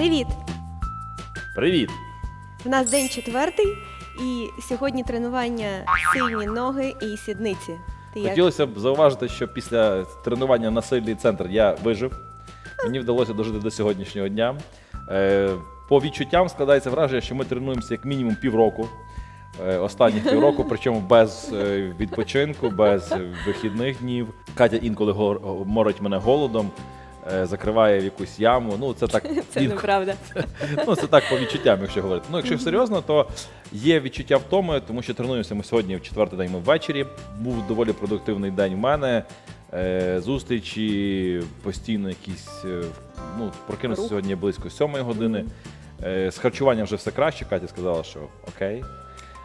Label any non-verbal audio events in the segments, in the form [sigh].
Привіт! Привіт! В нас день четвертий, і сьогодні тренування сильні ноги і сідниці. Ти як? Хотілося б зауважити, що після тренування на сильний центр я вижив. Мені вдалося дожити до сьогоднішнього дня. Е, По відчуттям складається враження, що ми тренуємося як мінімум півроку. Е, Останніх півроку, [laughs] причому без е, відпочинку, без вихідних днів. Катя інколи гор- морить мене голодом, е, закриває в якусь яму. Ну, це так [laughs] Це інк- неправда. [laughs] Ну, це так по відчуттям, якщо говорити. Ну, якщо серйозно, то є відчуття втоми, тому що тренуємося ми сьогодні в четвертий день ми ввечері. Був доволі продуктивний день в мене. Е, зустрічі, постійно якісь. е, Ну, прокинувся Рух. сьогодні близько сьомої години. Е, з харчуванням вже все краще. Катя сказала, що окей.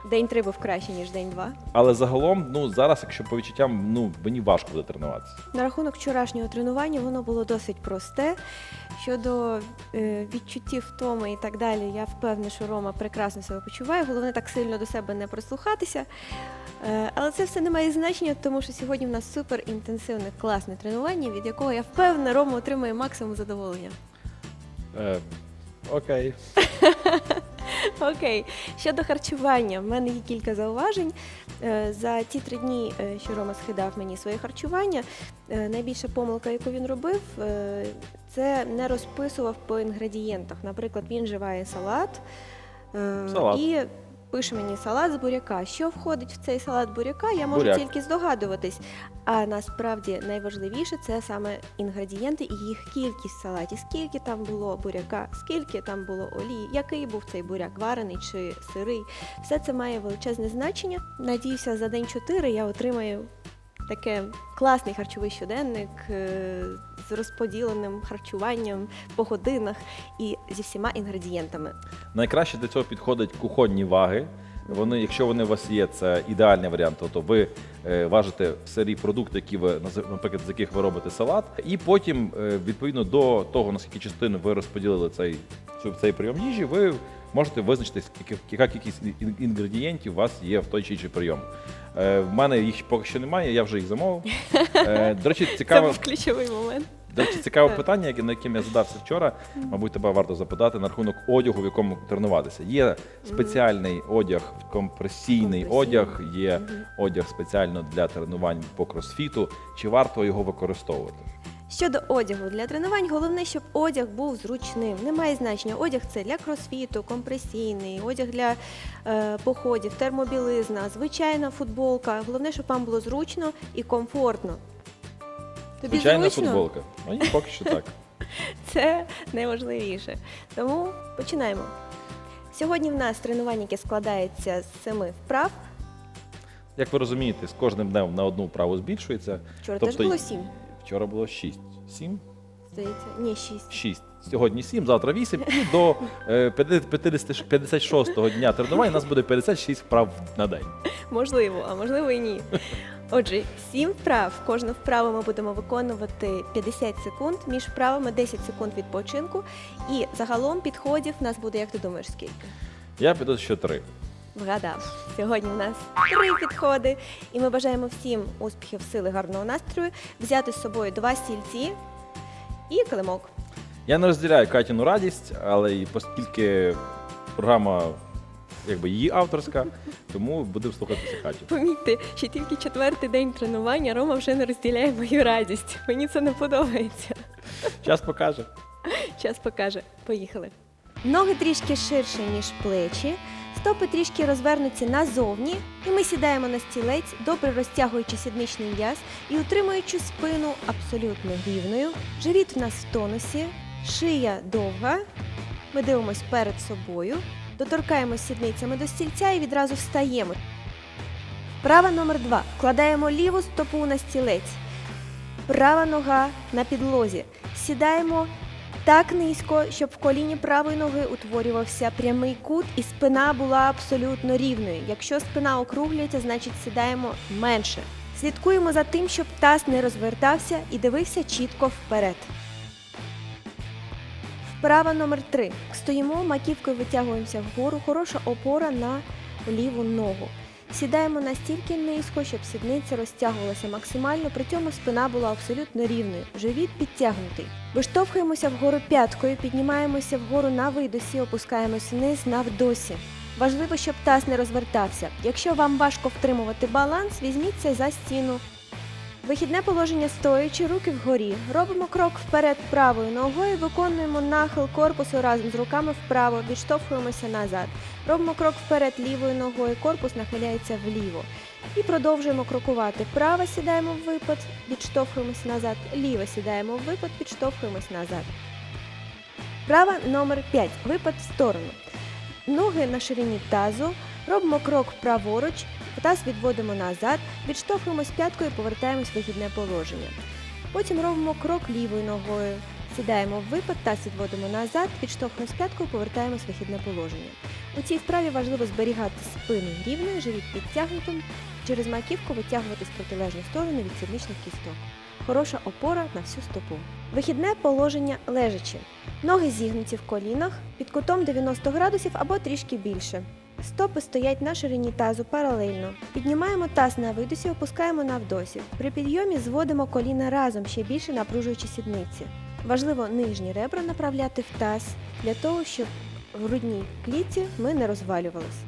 День три був краще, ніж день два. Але загалом, ну зараз, якщо по відчуттям, ну мені важко буде тренуватися. На рахунок вчорашнього тренування воно було досить просте. Щодо е, відчуттів втоми і так далі, я впевнена, що Рома прекрасно себе почуває. Головне так сильно до себе не прислухатися. Е, але це все не має значення, тому що сьогодні в нас супер інтенсивне, класне тренування, від якого я впевнена, Рома отримає максимум задоволення. Е, окей. [laughs] [laughs] Окей, щодо харчування, в мене є кілька зауважень. Е, За ті три дні, е, що Рома схидав мені своє харчування, е, найбільша помилка, яку він робив, це не розписував по інгредієнтах. Наприклад, він вживає салат, Салат. і пише мені салат з буряка. Що входить в цей салат буряка, я можу Буряк. тільки здогадуватись. А насправді найважливіше це саме інгредієнти і їх кількість в салаті. Скільки там було буряка, скільки там було олії, який був цей буряк, варений чи сирий. Все це має величезне значення. Надіюся, за день 4 я отримаю таке класний харчовий щоденник е, з розподіленим харчуванням по годинах і зі всіма інгредієнтами. Найкраще для цього підходять кухонні ваги. Вони, якщо вони у вас є, це ідеальний варіант. Тобто ви е, важите сирі продукти, які ви наприклад, з яких ви робите салат, і потім, е, відповідно до того, наскільки частину ви розподілили цей, цей прийом їжі, ви можете визначити, яка кількість інгредієнтів у вас є в той чи інший прийом. Е, в мене їх поки що немає, я вже їх замовив. До речі, Це цікаво. був ключовий момент. До речі, цікаве питання, яке- на яким я задався вчора. Мабуть, тебе варто запитати на рахунок одягу, в якому тренуватися. Є спеціальний одяг, компресійний Компресійний. одяг, є одяг спеціально для тренувань по кросфіту. Чи варто його використовувати? Щодо одягу для тренувань, головне, щоб одяг був зручним. Немає значення. Одяг це для кросфіту, компресійний, одяг для е, походів, термобілизна, звичайна футболка. Головне, щоб вам було зручно і комфортно. Тобі Звичайна зручно? футболка. Мені поки що так. [laughs] Це найважливіше. Тому починаємо. Сьогодні в нас тренування, яке складається з семи вправ. Як ви розумієте, з кожним днем на одну вправу збільшується. Вчора Тобто теж було сім. Вчора було 6. 7? Здається, ні, шість. 6. Сьогодні 7, завтра 8. І до е, 50 56-го дня тренувань у нас буде 56 вправ на день. Можливо, а можливо і ні. Отже, сім вправ. Кожну вправу ми будемо виконувати 50 секунд. Між вправами 10 секунд відпочинку. І загалом підходів в нас буде, як ти думаєш, скільки? Я піду ще 3. Вгадав. Сьогодні в нас три підходи. І ми бажаємо всім успіхів, сили, гарного настрою, взяти з собою два стільці і килимок. Я не розділяю Катіну радість, але і оскільки програма якби її авторська, тому будемо слухатися Катю. Помітьте, що тільки четвертий день тренування Рома вже не розділяє мою радість. Мені це не подобається. Час покаже. Час покаже. Поїхали. Ноги трішки ширше, ніж плечі. Стопи трішки розвернуться назовні, і ми сідаємо на стілець, добре розтягуючи сідничний м'яз і утримуючи спину абсолютно рівною. Живіт в нас в тонусі, шия довга. Ми дивимось перед собою, доторкаємось сідницями до стільця і відразу встаємо. Вправа номер два. Вкладаємо ліву стопу на стілець. Права нога на підлозі. Сідаємо так низько, щоб в коліні правої ноги утворювався прямий кут і спина була абсолютно рівною. Якщо спина округлюється, значить сідаємо менше. Слідкуємо за тим, щоб таз не розвертався і дивився чітко вперед. Вправа номер 3 Стоїмо, маківкою витягуємося вгору. Хороша опора на ліву ногу. Сідаємо настільки низько, щоб сідниця розтягувалася максимально, при цьому спина була абсолютно рівною, живіт підтягнутий. Виштовхуємося вгору п'яткою, піднімаємося вгору на видосі, опускаємось вниз на вдосі. Важливо, щоб таз не розвертався. Якщо вам важко втримувати баланс, візьміться за стіну. Вихідне положення стоячи, руки вгорі. Робимо крок вперед правою ногою, виконуємо нахил корпусу разом з руками вправо, відштовхуємося назад. Робимо крок вперед лівою ногою, корпус нахиляється вліво. І продовжуємо крокувати. Право сідаємо в випад, відштовхуємося назад. Ліво сідаємо в випад, відштовхуємось назад. Права номер 5. Випад в сторону. Ноги на ширині тазу. Робимо крок праворуч, таз відводимо назад, відштовхуємось п'яткою, повертаємось в вихідне положення. Потім робимо крок лівою ногою. Сідаємо в випад, таз відводимо назад, відштовхуємось п'яткою, повертаємось в вихідне положення. У цій вправі важливо зберігати спину рівною, живіт підтягнутим, через маківку витягуватись в протилежну сторону від сідничних кісток. Хороша опора на всю стопу. Вихідне положення лежачи. Ноги зігнуті в колінах під кутом 90 градусів або трішки більше. Стопи стоять на ширині тазу паралельно. Піднімаємо таз на видосі, опускаємо на вдосі. При підйомі зводимо коліна разом, ще більше напружуючи сідниці. Важливо нижні ребра направляти в таз для того, щоб в грудній клітці ми не розвалювались.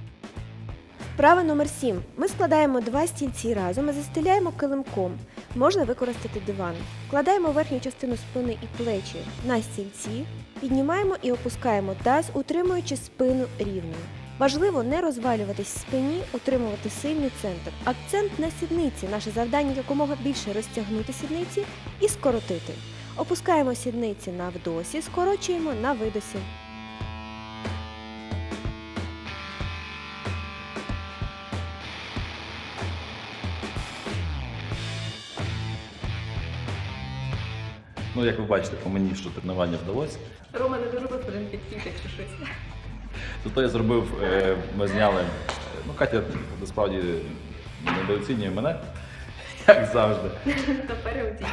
Вправа номер 7. Ми складаємо два стільці разом і застеляємо килимком. Можна використати диван. Вкладаємо верхню частину спини і плечі на стільці, піднімаємо і опускаємо таз, утримуючи спину рівною. Важливо не розвалюватись в спині, утримувати сильний центр. Акцент на сідниці. Наше завдання якомога більше розтягнути сідниці і скоротити. Опускаємо сідниці на вдосі, скорочуємо на видосі. Ну, як ви бачите, по мені, що тренування вдалося. Рома не дуже один підхід, якщо щось. Тобто я зробив, е, ми зняли. Ну, Катя насправді недооцінює мене, як завжди. Та переоцінює.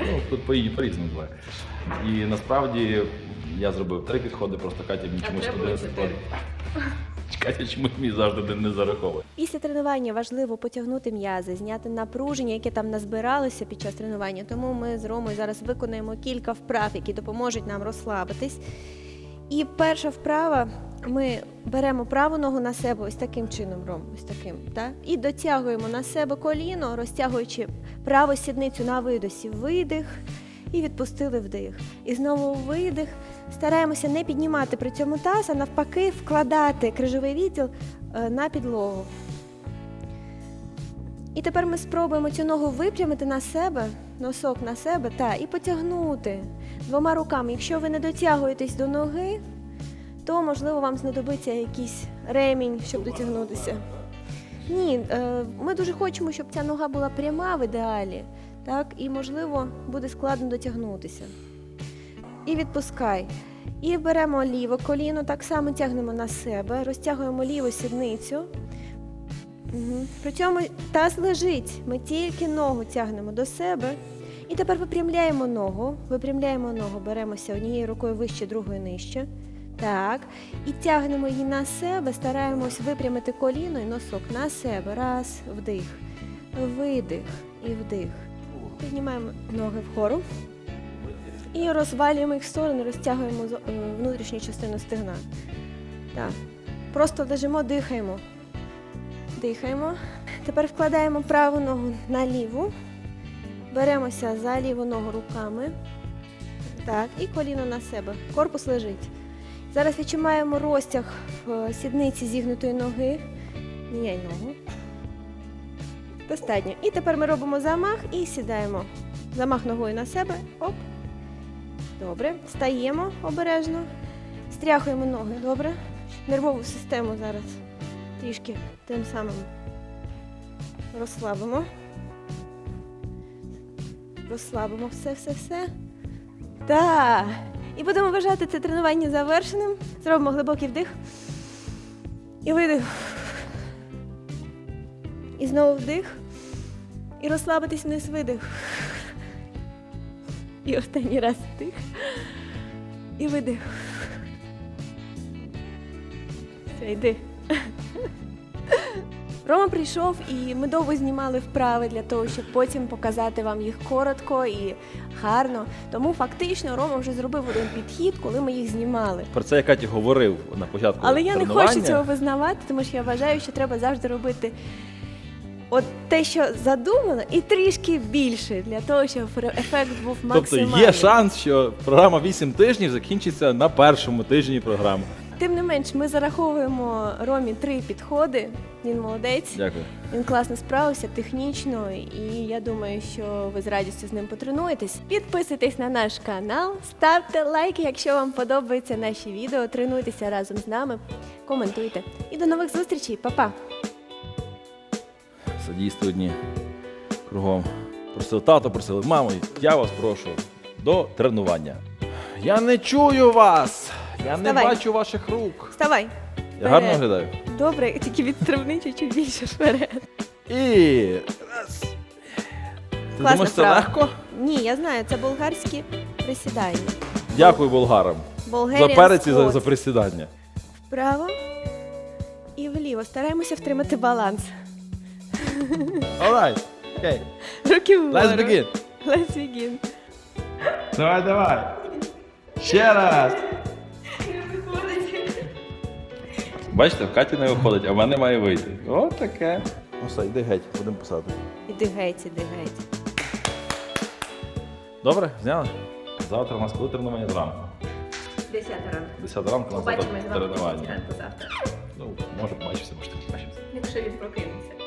Ну, тут по її по-різному буває. І насправді я зробив три підходи, просто Катя мені А чомусь треба один. Катя чомусь мені завжди один не зараховує. Після тренування важливо потягнути м'язи, зняти напруження, яке там назбиралося під час тренування. Тому ми з Ромою зараз виконаємо кілька вправ, які допоможуть нам розслабитись. І перша вправа ми беремо праву ногу на себе ось таким чином, ось таким, так? і дотягуємо на себе коліно, розтягуючи праву сідницю на видосі. Видих і відпустили вдих. І знову видих. Стараємося не піднімати при цьому таз, а навпаки вкладати крижовий відділ е, на підлогу. І тепер ми спробуємо цю ногу випрямити на себе, носок на себе, та, і потягнути двома руками. Якщо ви не дотягуєтесь до ноги, то можливо вам знадобиться якийсь ремінь, щоб дотягнутися. Ні, е, ми дуже хочемо, щоб ця нога була пряма в ідеалі, так, і можливо буде складно дотягнутися. І відпускай. І беремо ліве коліно, так само тягнемо на себе, розтягуємо ліву сідницю. Угу. При таз лежить. Ми тільки ногу тягнемо до себе. І тепер випрямляємо ногу. Випрямляємо ногу, беремося однією рукою вище, другою нижче. Так. І тягнемо її на себе, стараємось випрямити коліно і носок на себе. Раз, вдих, видих і вдих. Піднімаємо ноги вгору. І розвалюємо їх в сторони, розтягуємо е, внутрішню частину стегна. Так. Просто лежимо, дихаємо. Дихаємо. Тепер вкладаємо праву ногу на ліву. Беремося за ліву ногу руками. Так, і коліно на себе. Корпус лежить. Зараз відчуваємо розтяг в е, сідниці зігнутої ноги. Міняй ногу. Достатньо. І тепер ми робимо замах і сідаємо. Замах ногою на себе. Оп. Добре. Встаємо обережно. Стряхуємо ноги. Добре. Нервову систему зараз трішки тим самим розслабимо. Розслабимо все, все, все. Так. І будемо вважати це тренування завершеним. Зробимо глибокий вдих. І видих. І знову вдих. І розслабитись вниз видих. І останній раз вдих. І видих. Все, йди. Рома прийшов, і ми довго знімали вправи для того, щоб потім показати вам їх коротко і гарно. Тому фактично Рома вже зробив один підхід, коли ми їх знімали. Про це я Каті говорив на початку. Але я не хочу цього визнавати, тому що я вважаю, що треба завжди робити от те, що задумано, і трішки більше для того, щоб ефект був Тобто є шанс, що програма 8 тижнів закінчиться на першому тижні програми. Тим не менш, ми зараховуємо Ромі три підходи. Він молодець, Дякую. він класно справився технічно, і я думаю, що ви з радістю з ним потренуєтесь. Підписуйтесь на наш канал, ставте лайки, якщо вам подобаються наші відео. Тренуйтеся разом з нами, коментуйте. І до нових зустрічей, Па-па! Садісти одні кругом. Просили тато, просили маму. Я вас прошу до тренування. Я не чую вас! Я не Вставай. бачу ваших рук. Вставай! Я гарно Вперед. виглядаю. Добре, тільки відстрибни чуть більше вперед. І раз. Ти Класна думаєш, це легко? Ні, я знаю, це болгарські присідання. Дякую болгарам. За Болгаріан перець і за, за присідання. Вправо і вліво. Стараємося втримати баланс. Alright. Okay. Руки вгору. Let's begin. Let's begin. Давай, давай. Ще раз. Бачите, в Каті не виходить, а в мене має вийти. О, таке. Ну все, йди геть, будемо писати. Іди геть, іди геть. Добре, зняли? Завтра у нас коли тренування зранку. 10 ранку. 10 ранку у нас Побачимось завтра з вами тренування. завтра. Ну, може, побачимося, може, не побачимося. Якщо він прокинеться.